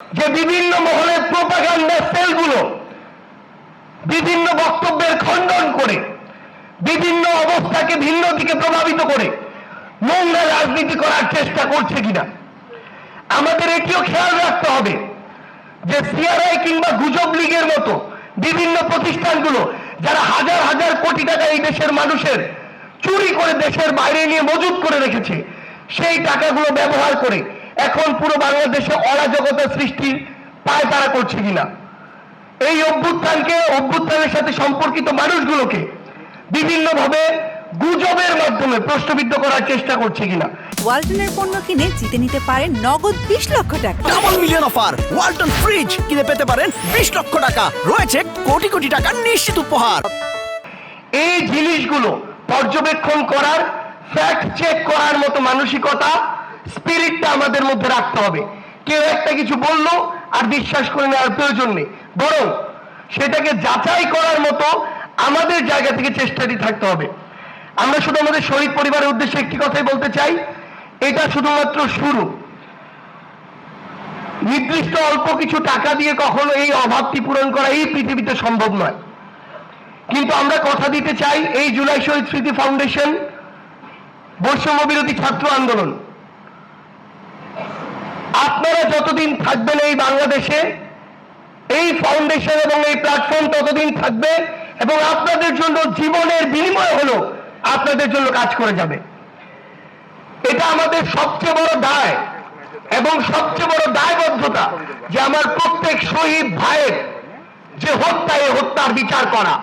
যে বিভিন্ন মহলের প্রোপাগান্ডা সেলগুলো বিভিন্ন বক্তব্যের খণ্ডন করে, বিভিন্ন অবস্থাকে ভিন্ন দিকে প্রভাবিত করে, নোংরা রাজনীতি করার চেষ্টা করছে কিনা? আমাদের এটিও খেয়াল রাখতে হবে যে সিআরআই কিংবা গুজব লীগের মতো বিভিন্ন প্রতিষ্ঠানগুলো, যারা হাজার হাজার কোটি টাকা এই দেশের মানুষের চুরি করে দেশের বাইরে নিয়ে মজুত করে রেখেছে, সেই টাকাগুলো ব্যবহার করে এখন পুরো বাংলাদেশে অরাজকতা সৃষ্টির পায় তারা করছে কিনা? এই অভ্যুত্থানকে অভ্যুত্থানের সাথে সম্পর্কিত মানুষগুলোকে বিভিন্নভাবে গুজবের মাধ্যমে প্রশ্নবিদ্ধ করার চেষ্টা করছে কিনা? ওয়ালটনের পণ্য কিনে জিতে নিতে পারেন নগদ বিশ লক্ষ টাকা। Double million offer Walton fridge কিনে পেতে পারেন বিশ লক্ষ টাকা। রয়েছে কোটি কোটি টাকার নিশ্চিত উপহার। এই জিনিসগুলো পর্যবেক্ষণ করার ফ্যাক্ট চেক করার মতো মানসিকতা স্পিরিটটা আমাদের মধ্যে রাখতে হবে। কেউ একটা কিছু বলল আর বিশ্বাস করে নেওয়ার প্রয়োজন নেই। বরং সেটাকে যাচাই করার মতো আমাদের জায়গা থেকে চেষ্টাটি থাকতে হবে। আমরা শুধু আমাদের শহীদ পরিবারের উদ্দেশ্যে একটি কথাই বলতে চাই। এটা শুধুমাত্র শুরু। নির্দিষ্ট অল্প কিছু টাকা দিয়ে কখনো এই অভাবটি পূরণ করা এই পৃথিবীতে সম্ভব নয়। কিন্তু আমরা কথা দিতে চাই এই জুলাই শহীদ স্মৃতি ফাউন্ডেশন বৈষম্য বিরোধী ছাত্র আন্দোলন। আপনারা যতদিন থাকবেন এই বাংলাদেশে, এই ফাউন্ডেশন এবং এই প্ল্যাটফর্ম ততদিন থাকবে এবং আপনাদের জন্য জীবনের বিনিময় হলো আপনাদের জন্য কাজ করে যাবে। এটা আমাদের সবচেয়ে বড় দায় এবং সবচেয়ে বড় দায়বদ্ধতা যে আমার প্রত্যেক শহীদ ভাইয়ের যে হত্যা, এই হত্যার বিচার করা,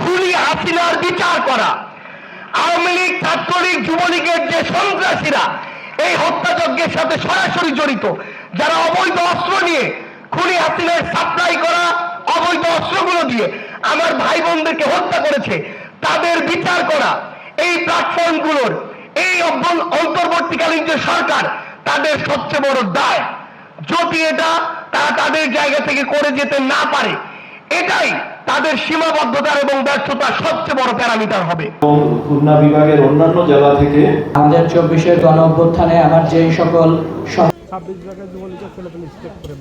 খুনি হাসিনার বিচার করা, আওয়ামী লীগ, ছাত্রলীগ, যুবলীগের যে সন্ত্রাসীরা এই হত্যাযজ্ঞের সাথে সরাসরি জড়িত। যারা অবৈধ অস্ত্র নিয়ে খুনি হাসিনার সাপ্লাই করা অবৈধ অস্ত্রগুলো দিয়ে আমার ভাই বোনদেরকে হত্যা করেছে, তাদের বিচার করা এই প্ল্যাটফর্মগুলোর এই অভ্যন- অন্তর্বর্তীকালীন যে সরকার, তাদের সবচেয়ে বড় দায়। যদি এটা তারা তাদের জায়গা থেকে করে যেতে না পারে এটাই তাদের সীমাবদ্ধতার এবং ব্যর্থতার সবচেয়ে বড় প্যারামিটার হবে। খুলনা বিভাগের অন্যান্য জেলা থেকে আমাদের চব্বিশের গণ অভ্যুত্থানে আমার যেই সকল ছাব্বিশ যুবলীগের স্টেপ করে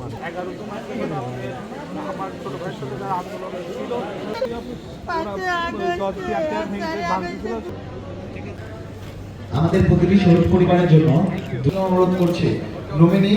আমাদের প্রতিটি শহীদ পরিবারের জন্য অনুরোধ করছে। নমিনি